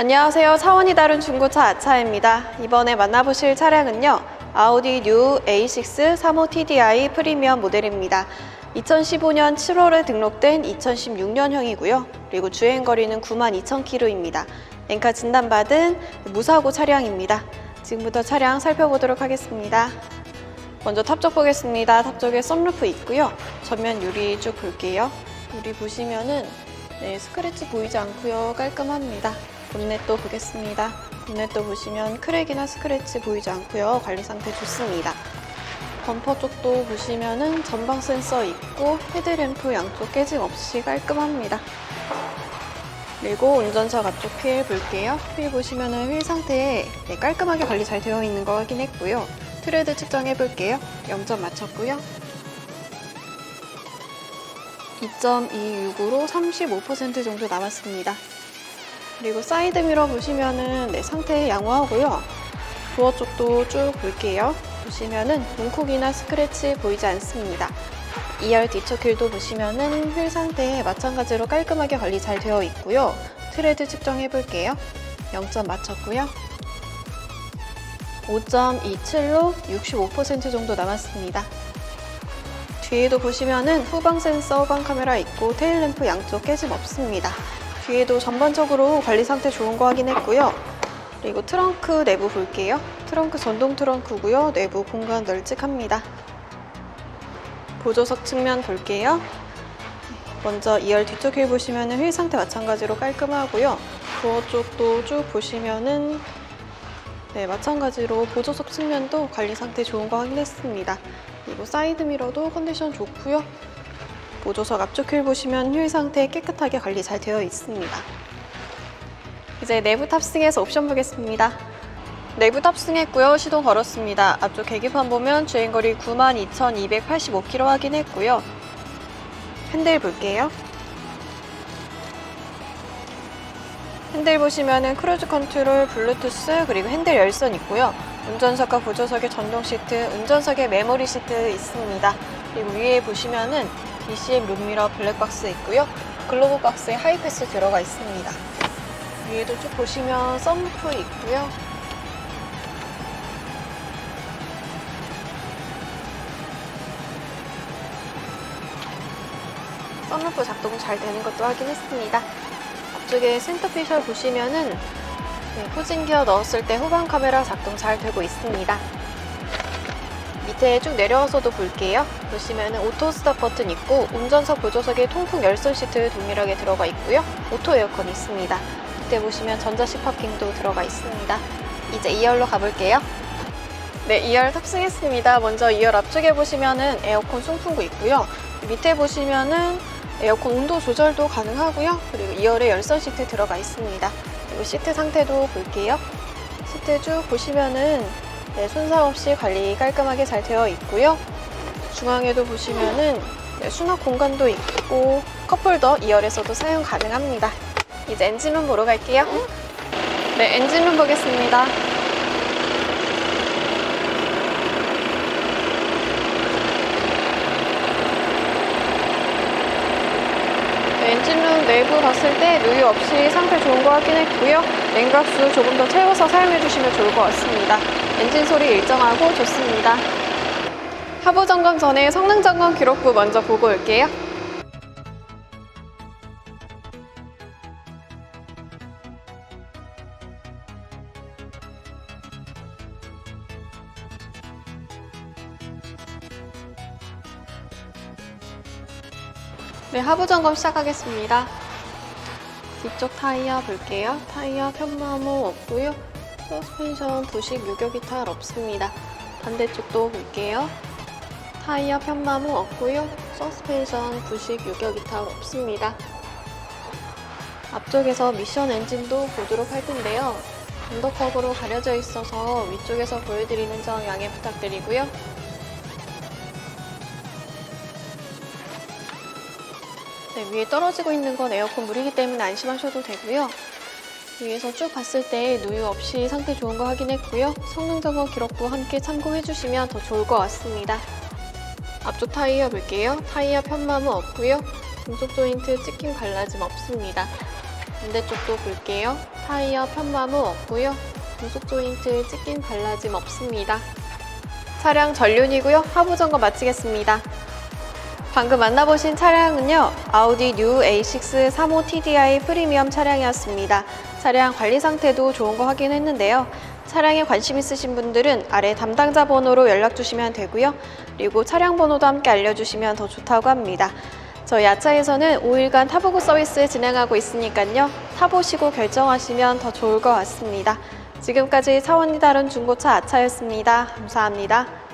안녕하세요. 차원이 다른 중고차 아차입니다. 이번에 만나보실 차량은요. 아우디 뉴 A6 35 TDI 프리미엄 모델입니다. 2015년 7월에 등록된 2016년형이고요. 그리고 주행거리는 92,000km입니다. 엔카 진단받은 무사고 차량입니다. 지금부터 차량 살펴보도록 하겠습니다. 먼저 탑쪽 보겠습니다. 탑쪽에 썬루프 있고요. 전면 유리 쭉 볼게요. 유리 보시면은 네, 스크래치 보이지 않고요. 깔끔합니다. 본넷도 보겠습니다. 본넷도 보시면 크랙이나 스크래치 보이지 않고요. 관리 상태 좋습니다. 범퍼 쪽도 보시면은 전방 센서 있고 헤드램프 양쪽 깨짐 없이 깔끔합니다. 그리고 운전석 앞쪽 휠 볼게요. 휠 보시면은 휠 상태 네, 깔끔하게 관리 잘 되어 있는 거 확인했고요. 트레드 측정해 볼게요. 0점 맞췄고요. 2.26으로 35% 정도 남았습니다. 그리고 사이드 미러 보시면은 네, 상태 양호하고요. 도어 쪽도 쭉 볼게요. 보시면은 문콕이나 스크래치 보이지 않습니다. 2열 뒤쪽 휠도 보시면은 휠 상태 마찬가지로 깔끔하게 관리 잘 되어 있고요. 트레드 측정해 볼게요. 0점 맞췄고요. 5.27로 65% 정도 남았습니다. 뒤에도 보시면은 후방 센서, 후방 카메라 있고 테일 램프 양쪽 깨짐 없습니다. 뒤에도 전반적으로 관리 상태 좋은 거 확인했고요. 그리고 트렁크 내부 볼게요. 트렁크 전동 트렁크고요. 내부 공간 널찍합니다. 보조석 측면 볼게요. 먼저 2열 뒤쪽 휠 보시면은 휠 상태 마찬가지로 깔끔하고요. 도어 쪽도 쭉 보시면은 네, 마찬가지로 보조석 측면도 관리 상태 좋은 거 확인했습니다. 그리고 사이드 미러도 컨디션 좋고요. 보조석 앞쪽 휠 보시면 휠 상태 깨끗하게 관리 잘 되어 있습니다. 이제 내부 탑승해서 옵션 보겠습니다. 내부 탑승했고요. 시동 걸었습니다. 앞쪽 계기판 보면 주행거리 92,285km 확인했고요. 핸들 볼게요. 핸들 보시면은 크루즈 컨트롤, 블루투스, 그리고 핸들 열선 있고요. 운전석과 보조석에 전동 시트, 운전석에 메모리 시트 있습니다. 그리고 위에 보시면은 DCM 룸미러 블랙박스 있고요. 글로브 박스에 하이패스 들어가 있습니다. 위에도 쭉 보시면 썬루프 있고요. 썬루프 작동 잘 되는 것도 확인했습니다. 앞쪽에 센터피셜 보시면은 네, 후진 기어 넣었을 때 후방 카메라 작동 잘 되고 있습니다. 밑에 쭉 내려와서도 볼게요. 보시면은 오토 스탑 버튼 있고 운전석 보조석에 통풍 열선 시트 동일하게 들어가 있고요. 오토 에어컨 있습니다. 밑에 보시면 전자식 파킹도 들어가 있습니다. 이제 2열로 가볼게요. 네, 2열 탑승했습니다. 먼저 2열 앞쪽에 보시면은 에어컨 송풍구 있고요. 밑에 보시면은 에어컨 온도 조절도 가능하고요. 그리고 2열에 열선 시트 들어가 있습니다. 그리고 시트 상태도 볼게요. 시트 쭉 보시면은 네, 손상 없이 관리 깔끔하게 잘 되어 있고요. 중앙에도 보시면은 네, 수납 공간도 있고 컵홀더 2열에서도 사용 가능합니다. 이제 엔진룸 보러 갈게요. 네, 엔진룸 보겠습니다. 네, 엔진룸 내부 봤을 때 누유 없이 상태 좋은 거 확인했고요. 냉각수 조금 더 채워서 사용해 주시면 좋을 것 같습니다. 엔진 소리 일정하고 좋습니다. 하부 점검 전에 성능 점검 기록부 먼저 보고 올게요. 네, 하부 점검 시작하겠습니다. 뒤쪽 타이어 볼게요. 타이어 편마모 없고요. 서스펜션 부식 유격 이 탈 없습니다. 반대쪽도 볼게요. 타이어 편마모 없고요. 서스펜션 부식 유격 이 탈 없습니다. 앞쪽에서 미션 엔진도 보도록 할 텐데요. 언더커브로 가려져 있어서 위쪽에서 보여드리는 점 양해 부탁드리고요. 네, 위에 떨어지고 있는 건 에어컨 물이기 때문에 안심하셔도 되고요. 위에서 쭉 봤을 때 누유 없이 상태 좋은 거 확인했고요. 성능 점검 기록부 함께 참고해 주시면 더 좋을 것 같습니다. 앞쪽 타이어 볼게요. 타이어 편마모 없고요. 금속 조인트 찍힘 갈라짐 없습니다. 반대쪽도 볼게요. 타이어 편마모 없고요. 부속 조인트 찢긴 발라짐 없습니다. 차량 전륜이고요. 하부 점검 마치겠습니다. 방금 만나보신 차량은요, 아우디 뉴 A6 35 TDI 프리미엄 차량이었습니다. 차량 관리 상태도 좋은 거 확인했는데요. 차량에 관심 있으신 분들은 아래 담당자 번호로 연락 주시면 되고요. 그리고 차량 번호도 함께 알려주시면 더 좋다고 합니다. 저희 아차에서는 5일간 타보고 서비스 진행하고 있으니까요. 타보시고 결정하시면 더 좋을 것 같습니다. 지금까지 차원이 다른 중고차 아차였습니다. 감사합니다.